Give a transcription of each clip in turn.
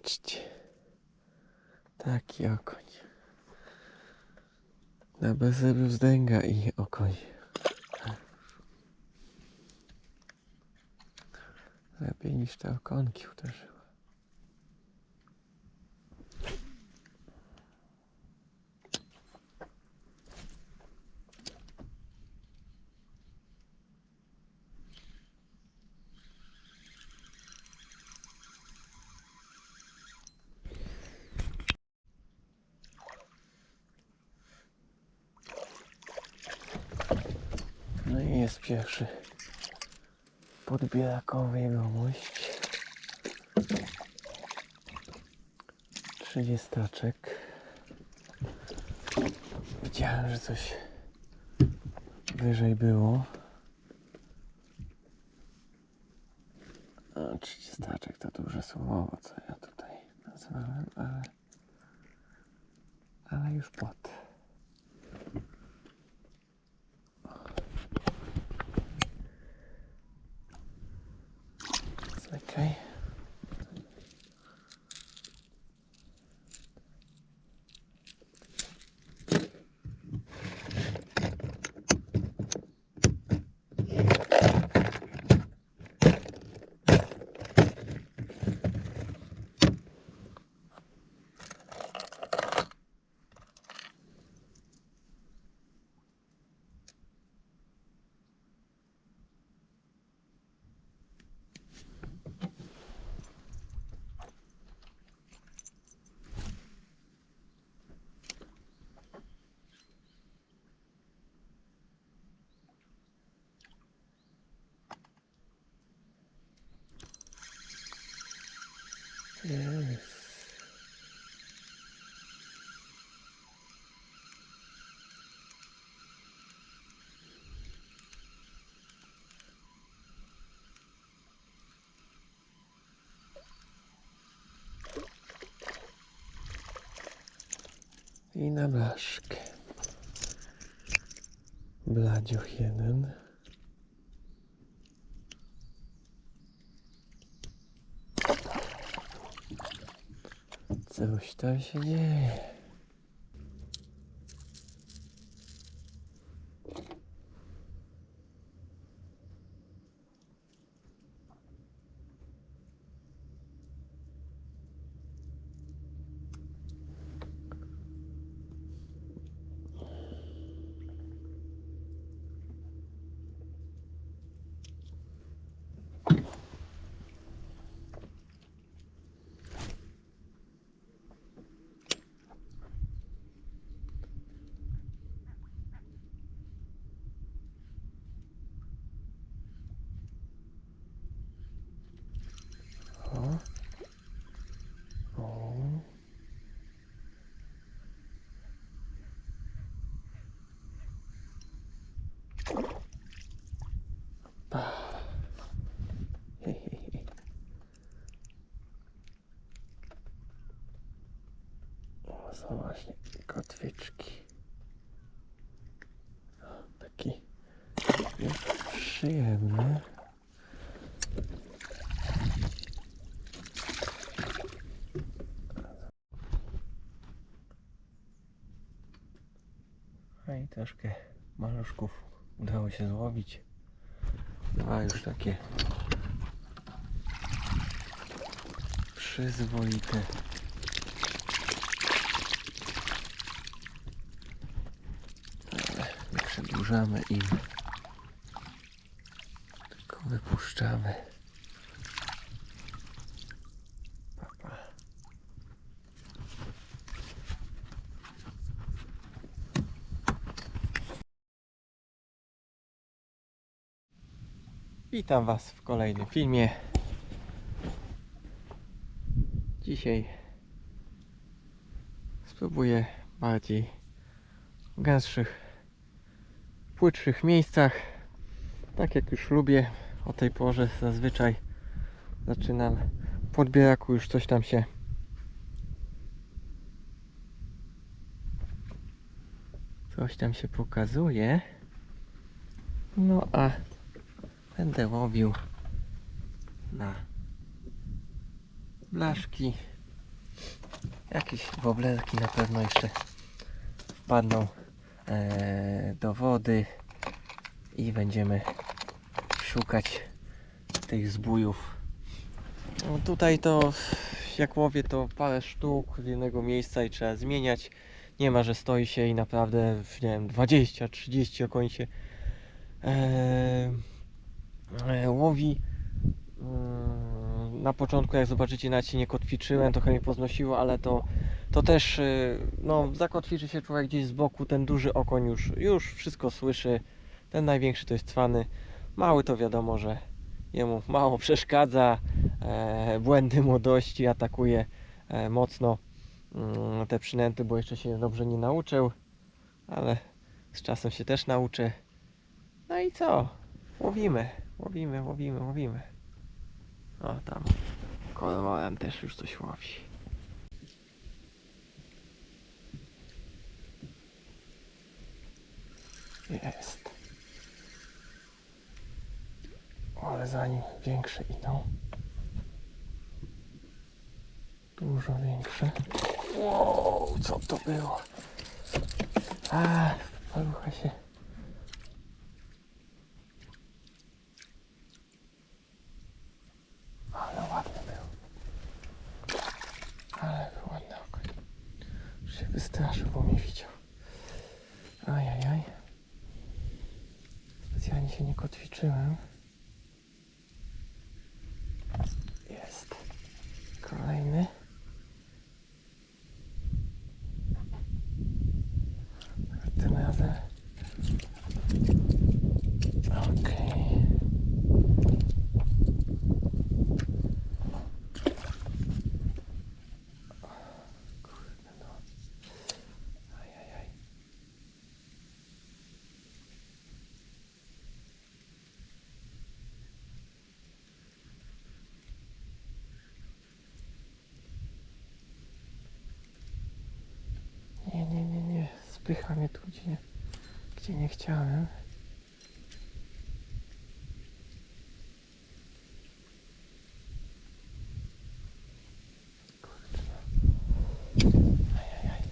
Zobaczcie. Taki okoń. Na bezeru wzdęga i okoń. Lepiej niż te okonki uderzyły. Pierwszy podbierakowy jegomość. Trzydziestaczek. Widziałem, że coś wyżej było. Trzydziestaczek to duże słowo, co ja tutaj nazwałem, ale, ale już pod. Okej. Jest. I na blaszkę. Bladziuch jeden. Coś tam się dzieje. O. O, są właśnie kotwiczki. O, taki przyjemny. No i troszkę maluszków udało się złowić. Dwa już takie przyzwoite. Ale nie im. Tylko wypuszczamy. Witam Was w kolejnym filmie. Dzisiaj spróbuję bardziej gęstszych, płytszych miejscach. Tak jak już lubię o tej porze zazwyczaj zaczynam w podbieraku już coś tam się coś tam się pokazuje. No a będę łowił na blaszki. Jakieś woblerki na pewno jeszcze wpadną do wody i będziemy szukać tych zbójów. No tutaj to jak łowię to parę sztuk z jednego miejsca i trzeba zmieniać. Nie ma, że stoi się i naprawdę w, nie wiem, 20-30 okońcie e, e, łowi. Mm, Na początku jak zobaczycie się nie kotwiczyłem, trochę mnie poznosiło, ale to, to też y, no, zakotwiczy się człowiek gdzieś z boku, ten duży okoń już, już wszystko słyszy, ten największy to jest cwany, mały to wiadomo, że jemu mało przeszkadza, e, błędy młodości atakuje e, mocno mm, te przynęty, bo jeszcze się dobrze nie nauczył, ale z czasem się też nauczy. No i co? Łowimy, łowimy, łowimy, łowimy. O, tam kormorem też już coś łowi. Jest. Ale zanim większe idą. Dużo większe. Wow, co to było? A, palucha się. Ale ładny był. Ale był ładny okoń. Już się wystraszył, bo mnie widział. Ajajaj. Specjalnie się nie kotwiczyłem. Jest. Kolejny. Tym razem. Okej. Kurde no. Ajajaj. Nie, nie, nie, nie. Spycha mnie tu, gdzie, gdzie nie chciałem. Kurde no. Ajajaj.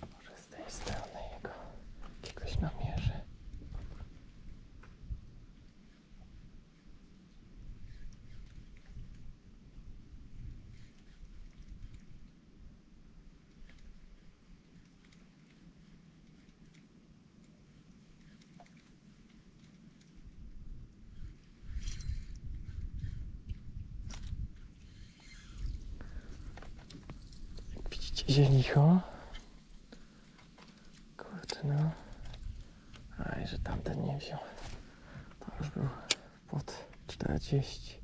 Może z tej strony jego jakiegoś namierzy. Widzicie zielicho? Kurczę no. Aj, że tamten nie wziął. To już był pod 40.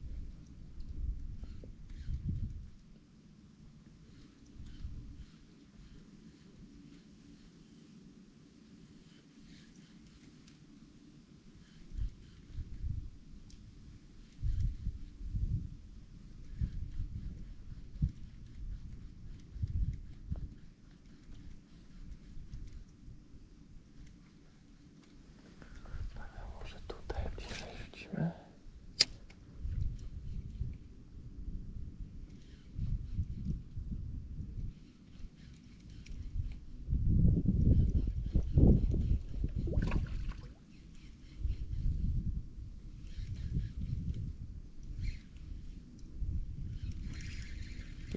Może tutaj bliżej rzucimy.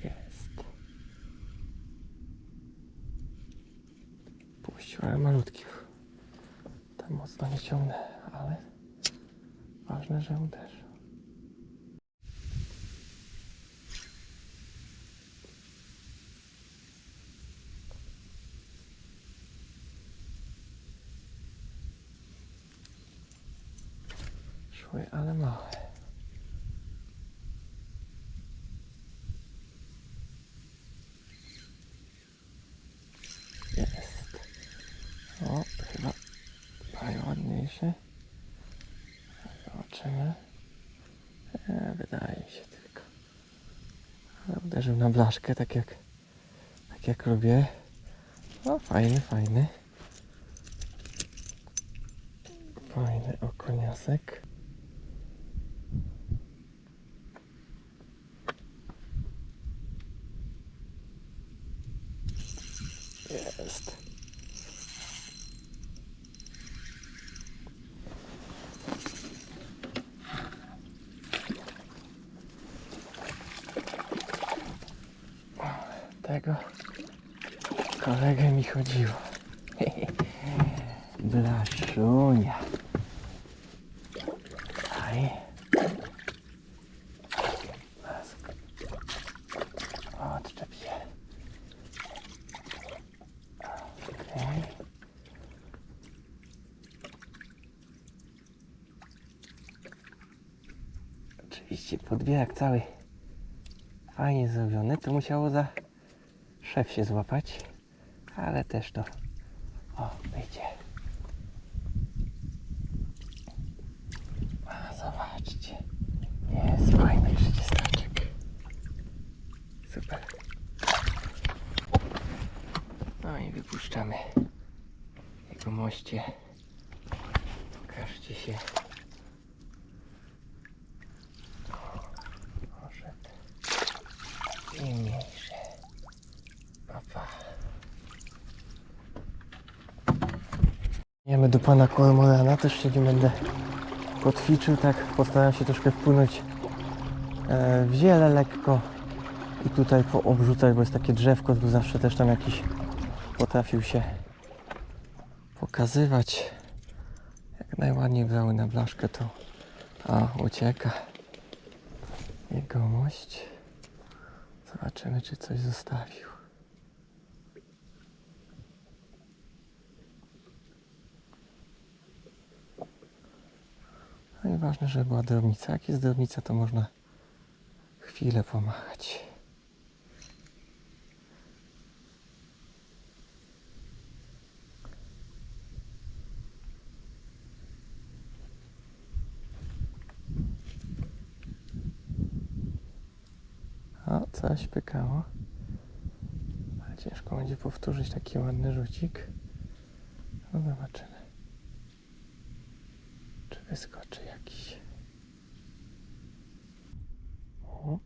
Jest. Puścił, ale malutki. Tam mocno nie ciągnę, ale ważne, że uderzy. Szły, ale małe. Jest. O, chyba najładniejszy. Zobaczymy. Mi się tylko. Ale uderzył na blaszkę, tak jak, tak jak lubię. O, fajny, fajny. Fajny okoniasek. Jest. Tego kolegę mi chodziło. Blaszunia. Aj. Odczep się. Okej. Oczywiście podbierak cały fajnie zrobiony. To musiało za szef się złapać, ale też to o, wyjdzie. A, zobaczcie. Jest fajny trzydziestaczek. Super. No i wypuszczamy jego moście. Pokażcie się. Poszedł. I mniejszy. Opa. Jemy do pana Kormorana, też się nie będę kotwiczył, tak postaram się troszkę wpłynąć e, w ziele lekko i tutaj poobrzucać, bo jest takie drzewko, tu zawsze też tam jakiś potrafił się pokazywać. Jak najładniej brały na blaszkę, to a, ucieka jegomość. Zobaczymy, czy coś zostawił. Ważne, żeby była drobnica. Jak jest drobnica, to można chwilę pomachać. O, coś pykało. Ciężko będzie powtórzyć taki ładny rzucik. No zobaczymy. Czy wyskoczy jakiś. O.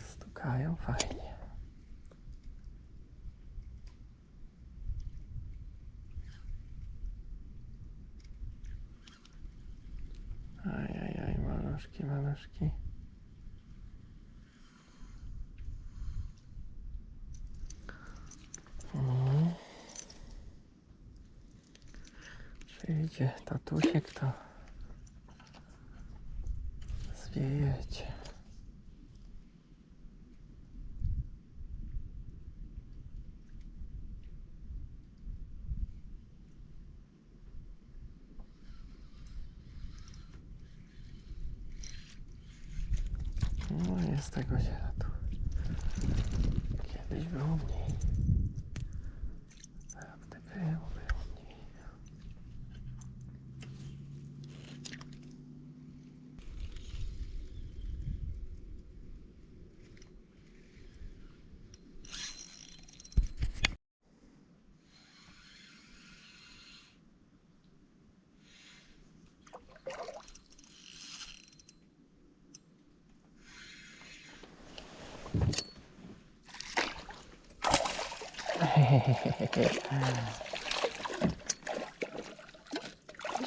Stukają fajnie. Видите, татусик там. Зверь.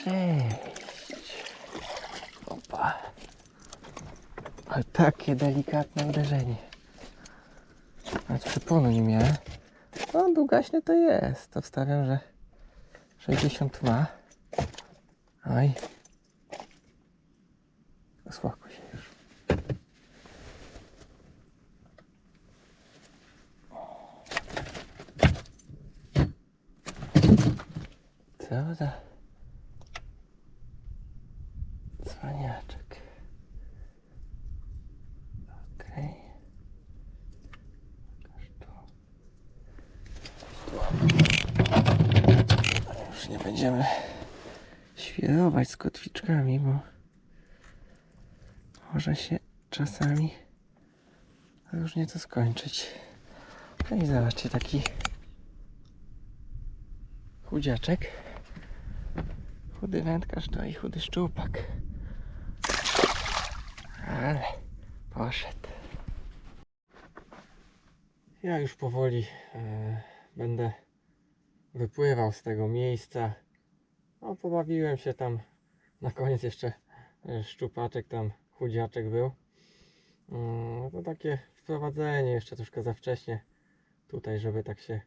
Cześć. Opa. Ale takie delikatne uderzenie. Nawet przyponu nie miałem. No, długaśny to jest. To wstawiam, że 60 ma. Oj. Uspokój się już. Co za cwaniaczek. Okej. Pokaż tu. Tu. Już nie będziemy świrować z kotwiczkami, bo może się czasami różnie to skończyć. No i zobaczcie, taki chudziaczek. Chudy wędkarz to i chudy szczupak. Ale poszedł. Ja już powoli e, będę wypływał z tego miejsca. No, pobawiłem się tam. Na koniec jeszcze e, szczupaczek tam, chudziaczek był. Mm, No to takie wprowadzenie jeszcze troszkę za wcześnie tutaj, żeby tak się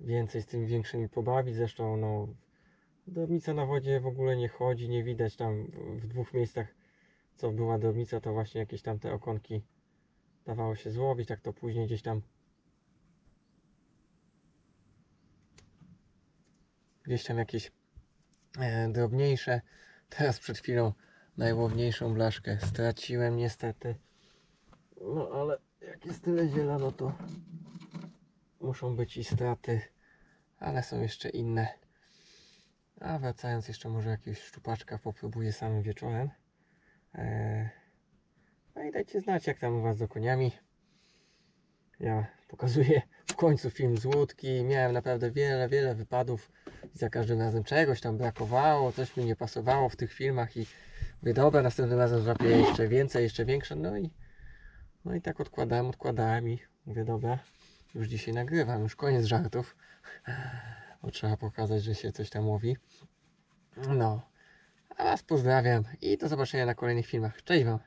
więcej z tymi większymi pobawić. Zresztą no, drobnica na wodzie w ogóle nie chodzi, nie widać tam w- w dwóch miejscach co była drobnica, to właśnie jakieś tam te okonki dawało się złowić, tak to później gdzieś tam gdzieś tam jakieś e, drobniejsze. Teraz przed chwilą najłowniejszą blaszkę straciłem niestety. No ale jak jest tyle ziela, no to muszą być i straty, ale są jeszcze inne. A wracając jeszcze może jakiegoś szczupaczka popróbuję samym wieczorem. Eee, No i dajcie znać jak tam u Was z okoniami. Ja pokazuję końcu film z łódki. Miałem naprawdę wiele, wiele wypadów. I za każdym razem czegoś tam brakowało, coś mi nie pasowało w tych filmach i mówię, dobra, następnym razem złapię jeszcze więcej, jeszcze większe. No i, no i tak odkładałem, odkładałem i mówię, dobra, już dzisiaj nagrywam, już koniec żartów. Bo trzeba pokazać, że się coś tam łowi. No, a Was pozdrawiam i do zobaczenia na kolejnych filmach. Cześć Wam!